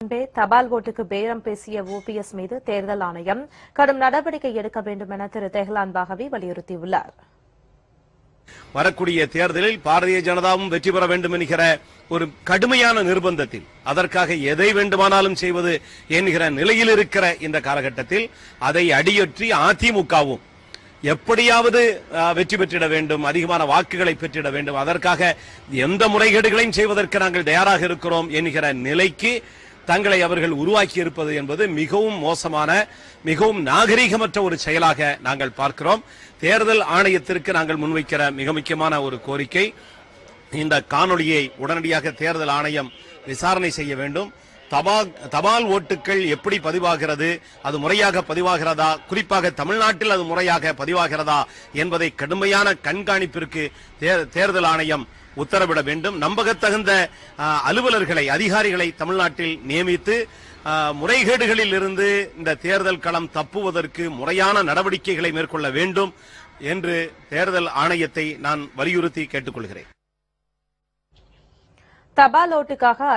முன்பே தபால் ஓட்டுக்கு பேரம் பேசிய ஓபிஎஸ் மீது தேர்தல் ஆணையம் கடும் நடவடிக்கை எடுக்க வேண்டும் என திரு தெஹ்லான் பாகவி வலியுறுத்தியுள்ளார். வரக்கூடிய தேர்தலில் பாரதிய ஜனதாவும் வெற்றி பெற வேண்டும் என்கிற ஒரு கடுமையான நிர்பந்தத்தில் அதற்காக எதை வேண்டுமானாலும் செய்வது என்கிற நிலையில் இருக்கிற இந்த காலகட்டத்தில் அதை அடியொற்றி அதிமுகவும் எப்படியாவது வெற்றி பெற்றிட வேண்டும் அதிகமான வாக்குகளை பெற்றிட வேண்டும் அதற்காக எந்த முறைகேடுகளையும் செய்வதற்கு நாங்கள் தயாராக இருக்கிறோம் என்கிற நிலைக்கு தங்களை அவர்கள் உருவாக்கி இருப்பது என்பது மிகவும் மோசமான மிகவும் நாகரீகமற்ற ஒரு செயலாக நாங்கள் பார்க்கிறோம். தேர்தல் ஆணையத்திற்கு நாங்கள் முன்வைக்கிற மிக முக்கியமான ஒரு கோரிக்கை இந்த காணொளியை உடனடியாக தேர்தல் ஆணையம் விசாரணை செய்ய வேண்டும். தபால் தபால் ஓட்டுகள் எப்படி பதிவாகிறது அது முறையாக பதிவாகிறதா குறிப்பாக தமிழ்நாட்டில் அது முறையாக பதிவாகிறதா என்பதை கடுமையான கண்காணிப்பிற்கு தேர்தல் ஆணையம் உத்தரவிட வேண்டும். நம்பகத்தகுந்த அலுவலர்களை அதிகாரிகளை தமிழ்நாட்டில் நியமித்து முறைகேடுகளில் இருந்து இந்த தேர்தல் களம் தப்புவதற்கு முறையான நடவடிக்கைகளை மேற்கொள்ள வேண்டும் என்று தேர்தல் ஆணையத்தை நான் வலியுறுத்தி கேட்டுக்கொள்கிறேன். தபால் ஓட்டுக்காக